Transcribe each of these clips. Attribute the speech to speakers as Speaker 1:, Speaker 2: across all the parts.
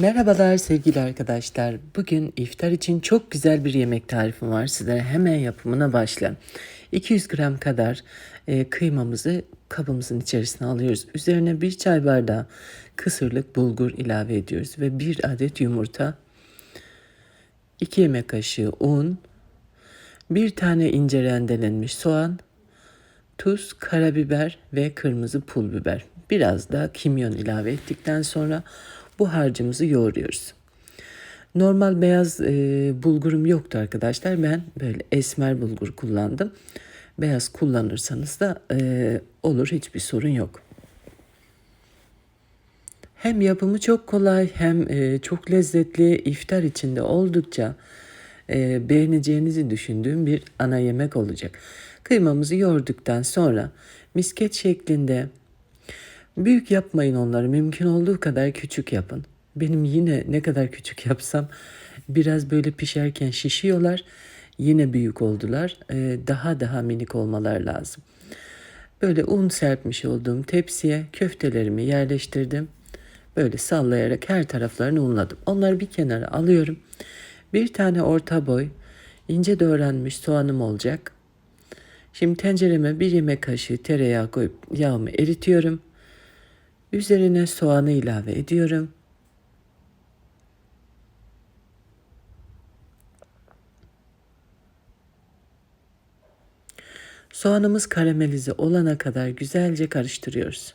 Speaker 1: Merhabalar sevgili arkadaşlar. Bugün iftar için çok güzel bir yemek tarifim var. Sizlere hemen yapımına başlayalım. 200 gram kadar e, kıymamızı kabımızın içerisine alıyoruz. Üzerine bir çay bardağı kısırlık bulgur ilave ediyoruz ve bir adet yumurta, 2 yemek kaşığı un, bir tane ince rendelenmiş soğan, tuz, karabiber ve kırmızı pul biber. Biraz da kimyon ilave ettikten sonra bu harcımızı yoğuruyoruz. Normal beyaz e, bulgurum yoktu arkadaşlar. Ben böyle esmer bulgur kullandım. Beyaz kullanırsanız da e, olur hiçbir sorun yok. Hem yapımı çok kolay hem e, çok lezzetli iftar içinde oldukça e, beğeneceğinizi düşündüğüm bir ana yemek olacak. Kıymamızı yoğurduktan sonra misket şeklinde büyük yapmayın onları mümkün olduğu kadar küçük yapın. Benim yine ne kadar küçük yapsam biraz böyle pişerken şişiyorlar. Yine büyük oldular. Ee, daha daha minik olmalar lazım. Böyle un serpmiş olduğum tepsiye köftelerimi yerleştirdim. Böyle sallayarak her taraflarını unladım. Onları bir kenara alıyorum. Bir tane orta boy ince doğranmış soğanım olacak. Şimdi tencereme bir yemek kaşığı tereyağı koyup yağımı eritiyorum. Üzerine soğanı ilave ediyorum. Soğanımız karamelize olana kadar güzelce karıştırıyoruz.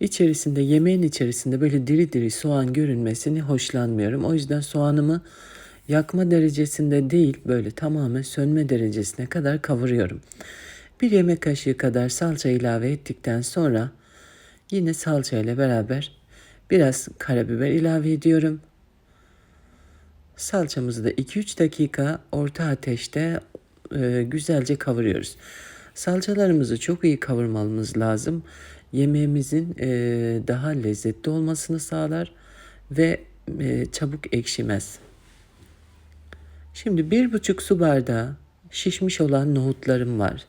Speaker 1: İçerisinde yemeğin içerisinde böyle diri diri soğan görünmesini hoşlanmıyorum. O yüzden soğanımı yakma derecesinde değil böyle tamamen sönme derecesine kadar kavuruyorum. Bir yemek kaşığı kadar salça ilave ettikten sonra yine salça ile beraber biraz karabiber ilave ediyorum. Salçamızı da 2-3 dakika orta ateşte e, güzelce kavuruyoruz. Salçalarımızı çok iyi kavurmamız lazım. Yemeğimizin e, daha lezzetli olmasını sağlar ve e, çabuk ekşimez. Şimdi bir buçuk su bardağı şişmiş olan nohutlarım var.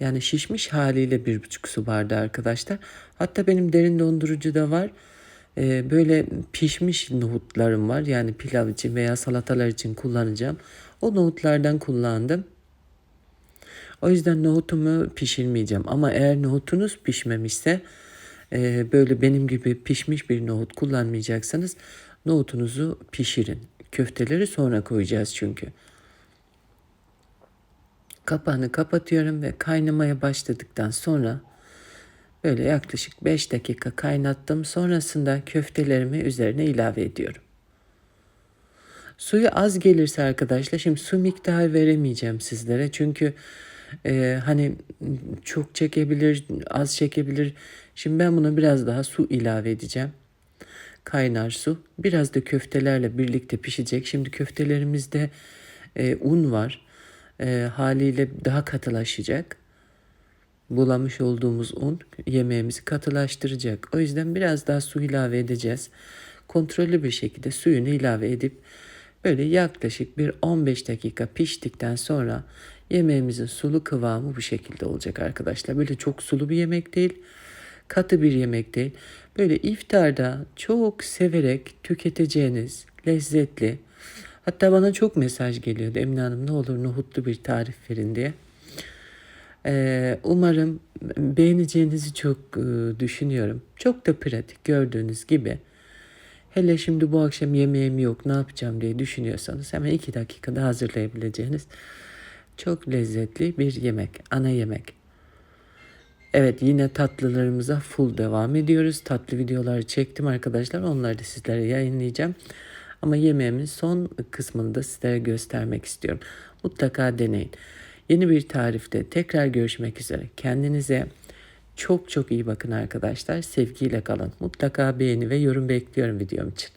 Speaker 1: Yani şişmiş haliyle bir buçuk su bardağı arkadaşlar. Hatta benim derin dondurucu da var. Ee, böyle pişmiş nohutlarım var. Yani pilav için veya salatalar için kullanacağım. O nohutlardan kullandım. O yüzden nohutumu pişirmeyeceğim. Ama eğer nohutunuz pişmemişse e, böyle benim gibi pişmiş bir nohut kullanmayacaksanız nohutunuzu pişirin. Köfteleri sonra koyacağız çünkü. Kapağını kapatıyorum ve kaynamaya başladıktan sonra böyle yaklaşık 5 dakika kaynattım. Sonrasında köftelerimi üzerine ilave ediyorum. Suyu az gelirse arkadaşlar şimdi su miktarı veremeyeceğim sizlere çünkü e, hani çok çekebilir az çekebilir. Şimdi ben buna biraz daha su ilave edeceğim kaynar su. Biraz da köftelerle birlikte pişecek. Şimdi köftelerimizde e, un var. E, haliyle daha katılaşacak. Bulamış olduğumuz un yemeğimizi katılaştıracak. O yüzden biraz daha su ilave edeceğiz. Kontrollü bir şekilde suyunu ilave edip böyle yaklaşık bir 15 dakika piştikten sonra yemeğimizin sulu kıvamı bu şekilde olacak arkadaşlar. Böyle çok sulu bir yemek değil katı bir yemek değil. Böyle iftarda çok severek tüketeceğiniz lezzetli. Hatta bana çok mesaj geliyordu Emine Hanım ne olur nohutlu bir tarif verin diye. Ee, umarım beğeneceğinizi çok e, düşünüyorum. Çok da pratik gördüğünüz gibi. Hele şimdi bu akşam yemeğim yok ne yapacağım diye düşünüyorsanız hemen iki dakikada hazırlayabileceğiniz çok lezzetli bir yemek, ana yemek. Evet yine tatlılarımıza full devam ediyoruz. Tatlı videoları çektim arkadaşlar. Onları da sizlere yayınlayacağım. Ama yemeğimin son kısmını da sizlere göstermek istiyorum. Mutlaka deneyin. Yeni bir tarifte tekrar görüşmek üzere. Kendinize çok çok iyi bakın arkadaşlar. Sevgiyle kalın. Mutlaka beğeni ve yorum bekliyorum videom için.